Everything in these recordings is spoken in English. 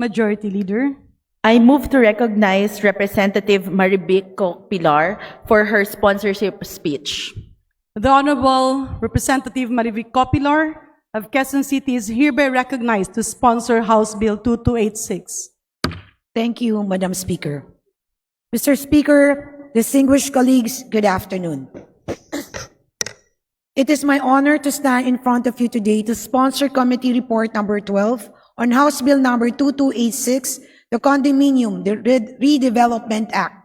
Majority Leader. I move to recognize Representative Maribic Pilar for her sponsorship speech. The Honorable Representative Marivic Copilar of Quezon City is hereby recognized to sponsor House Bill 2286. Thank you, Madam Speaker. Mr. Speaker, distinguished colleagues, good afternoon. It is my honor to stand in front of you today to sponsor Committee Report Number 12 on House Bill Number 2286, the Condominium the Re- Redevelopment Act.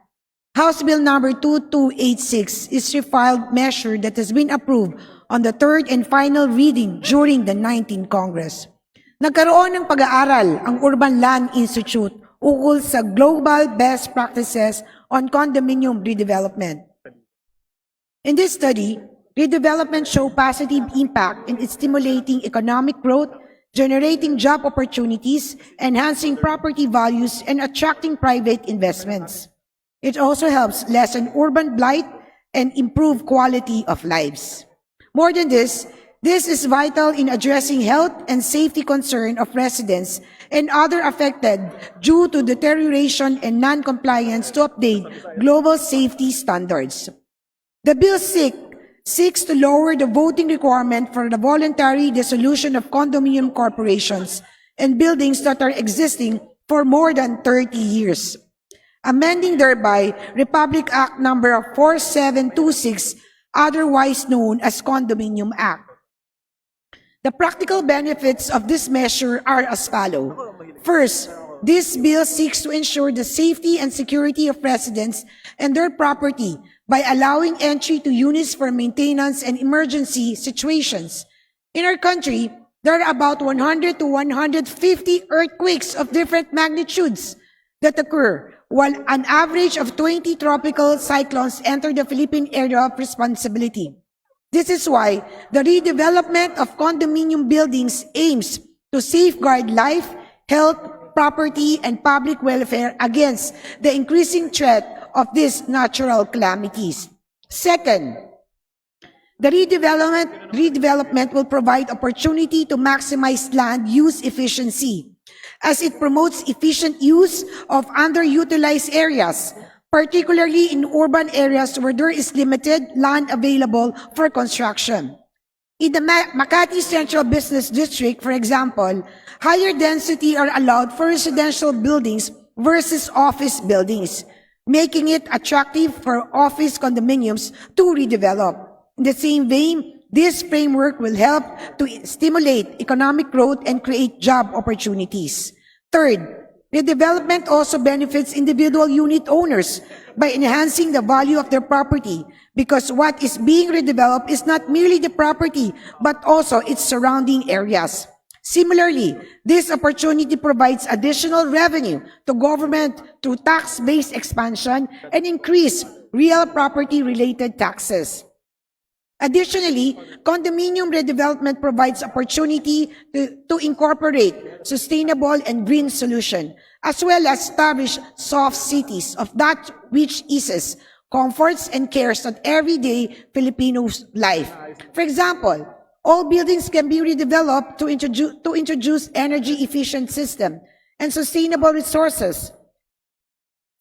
House Bill Number 2286 is a refiled measure that has been approved on the third and final reading during the 19th Congress. Nagkaroon ng pag-aaral ang Urban Land Institute ukol sa Global Best Practices on Condominium Redevelopment. In this study, redevelopment show positive impact in stimulating economic growth, generating job opportunities, enhancing property values, and attracting private investments. It also helps lessen urban blight and improve quality of lives. More than this, this is vital in addressing health and safety concern of residents and other affected due to deterioration and non-compliance to update global safety standards. The bill seek, seeks to lower the voting requirement for the voluntary dissolution of condominium corporations and buildings that are existing for more than 30 years. Amending thereby Republic Act number 4726, otherwise known as Condominium Act. The practical benefits of this measure are as follow. First, this bill seeks to ensure the safety and security of residents and their property by allowing entry to units for maintenance and emergency situations. In our country, there are about 100 to 150 earthquakes of different magnitudes that occur, while an average of 20 tropical cyclones enter the Philippine area of responsibility. This is why the redevelopment of condominium buildings aims to safeguard life, health, property, and public welfare against the increasing threat of these natural calamities. Second, the redevelopment, redevelopment will provide opportunity to maximize land use efficiency as it promotes efficient use of underutilized areas, particularly in urban areas where there is limited land available for construction. In the Ma- Makati Central Business District, for example, higher density are allowed for residential buildings versus office buildings, making it attractive for office condominiums to redevelop. In the same vein, this framework will help to stimulate economic growth and create job opportunities. Third, redevelopment also benefits individual unit owners by enhancing the value of their property because what is being redeveloped is not merely the property but also its surrounding areas. Similarly, this opportunity provides additional revenue to government through tax-based expansion and increased real property-related taxes. Additionally, condominium redevelopment provides opportunity to, to incorporate sustainable and green solution, as well as establish soft cities of that which eases, comforts, and cares on everyday Filipinos' life. For example, all buildings can be redeveloped to introduce, to introduce energy efficient system and sustainable resources,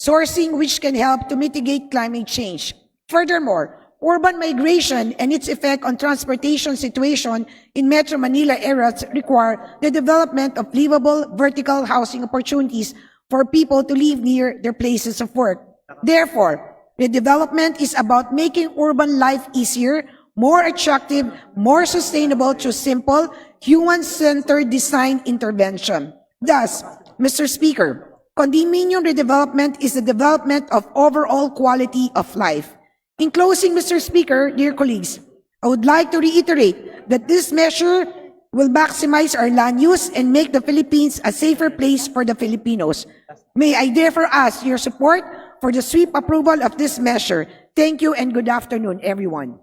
sourcing which can help to mitigate climate change. Furthermore, urban migration and its effect on transportation situation in Metro Manila areas require the development of livable vertical housing opportunities for people to live near their places of work. Therefore, the development is about making urban life easier, more attractive, more sustainable through simple, human-centered design intervention. Thus, Mr. Speaker, condominium redevelopment is the development of overall quality of life. In closing, Mr. Speaker, dear colleagues, I would like to reiterate that this measure will maximize our land use and make the Philippines a safer place for the Filipinos. May I therefore ask your support for the swift approval of this measure. Thank you and good afternoon, everyone.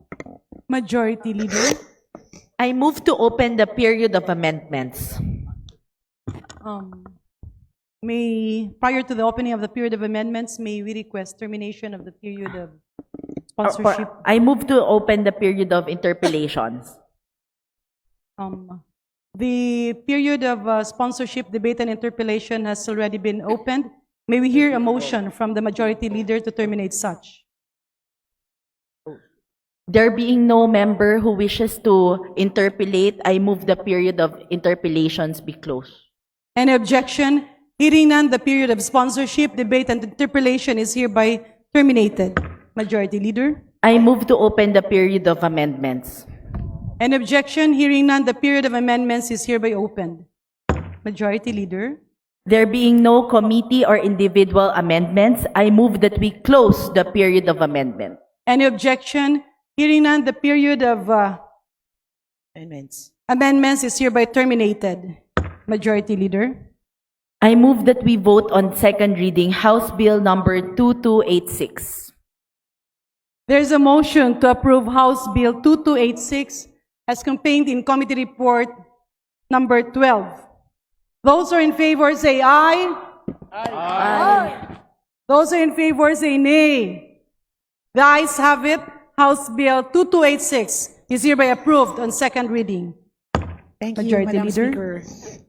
Majority Leader. I move to open the period of amendments. Um, may, prior to the opening of the period of amendments, may we request termination of the period of Or- or- sponsorship? I move to open the period of interpellations. Um, The period of uh, sponsorship, debate, and interpellation has already been opened. May we hear a motion from the majority leader to terminate such? There being no member who wishes to interpolate, I move the period of interpolations be closed. Any objection? Hearing none, the period of sponsorship, debate, and interpellation is hereby terminated. Majority Leader? I move to open the period of amendments. Any objection? Hearing none, the period of amendments is hereby opened. Majority Leader? There being no committee or individual amendments, I move that we close the period of amendment. Any objection? Hearing none, the period of uh, Amendments. amendments is hereby terminated. Majority Leader? I move that we vote on second reading House Bill number 2286. There is a motion to approve House Bill 2286 as contained in Committee Report Number 12. Those who are in favor say aye. Aye. Those who are in favor say nay. The ayes have it. House Bill 2286 is hereby approved on second reading. Thank you, Majority Madam Leader. Speaker.